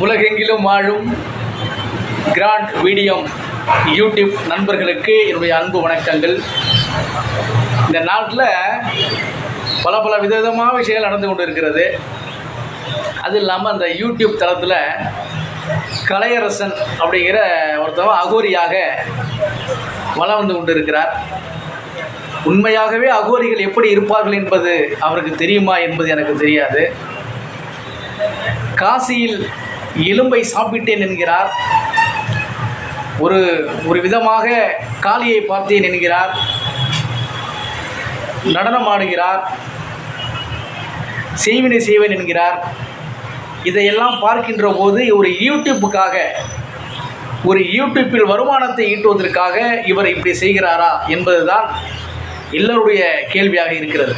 உலகெங்கிலும் வாழும் grand வீடியம் YouTube நண்பர்களுக்கு என்னுடைய அன்பு வணக்கங்கள். இந்த நாட்டில் பல பல விதவிதமான விஷயங்கள் நடந்து கொண்டு இருக்கிறது அது இல்லாமல் அந்த யூடியூப் தளத்தில் கலையரசன் அப்படிங்கிற ஒருத்தவன் அகோரியாக வளம் வந்து கொண்டு இருக்கிறார் உண்மையாகவே அகோரிகள் எப்படி இருப்பார்கள் என்பது அவருக்கு தெரியுமா என்பது எனக்கு தெரியாது. காசியில் எலும்பை சாப்பிட்டேன் என்கிறார். ஒரு ஒரு விதமாக காளியை பார்த்தேன் என்கிறார். நடனம் ஆடுகிறார். செய்வினை செய்வேன் என்கிறார். இதையெல்லாம் பார்க்கின்ற போது ஒரு யூடியூப்புக்காக ஒரு யூடியூப்பில் வருமானத்தை ஈட்டுவதற்காக இவர் இப்படி செய்கிறாரா என்பதுதான் எல்லோருடைய கேள்வியாக இருக்கிறது.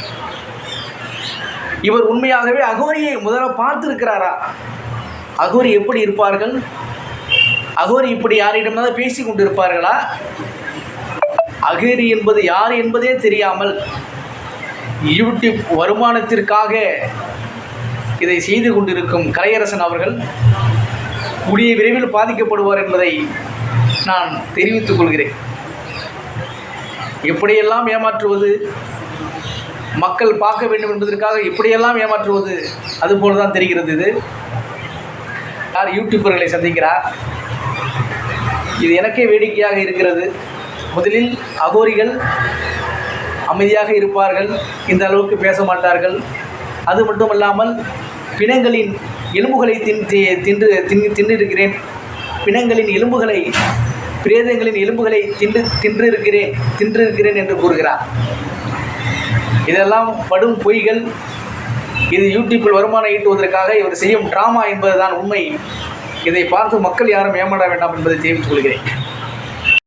இவர் உண்மையாகவே அகோரியை முதல்ல பார்த்திருக்கிறாரா? அகோரி எப்படி இருப்பார்கள்? அகோரி இப்படி யாரிடமாவது பேசி கொண்டிருப்பார்களா? அகோரி என்பது யார் என்பதே தெரியாமல் யூடியூப் வருமானத்திற்காக இதை செய்து கொண்டிருக்கும் கலையரசன் அவர்கள் கூடிய விரைவில் பாதிக்கப்படுவார் என்பதை நான் தெரிவித்துக் கொள்கிறேன். எப்படியெல்லாம் ஏமாற்றுவது? மக்கள் பார்க்க வேண்டும் என்பதற்காக இப்படியெல்லாம் ஏமாற்றுவது? அதுபோல் தான் தெரிகிறது இது. யார் யூடியூபர்களை சந்திக்கிறார் இது எனக்கே வேடிக்கையாக இருக்கிறது. முதலில் அகோரிகள் அமைதியாக இருப்பார்கள் இந்த அளவுக்கு பேச மாட்டார்கள். அது மட்டுமல்லாமல் பிணங்களின் எலும்புகளை தின் தின்று தின் தின்னிருக்கிறேன். பிணங்களின் எலும்புகளை பிரேதங்களின் எலும்புகளை தின்று தின்று இருக்கிறேன் தின்று இருக்கிறேன் என்று கூறுகிறார். இதெல்லாம் படும் பொய்கள். இது யூடியூப்பில் வருமானம் ஈட்டுவதற்காக இவர் செய்யும் டிராமா என்பதுதான் உண்மை. இதை பார்த்து மக்கள் யாரும் ஏமாட வேண்டாம் என்பதை தெரிவித்துக் கொள்கிறேன்.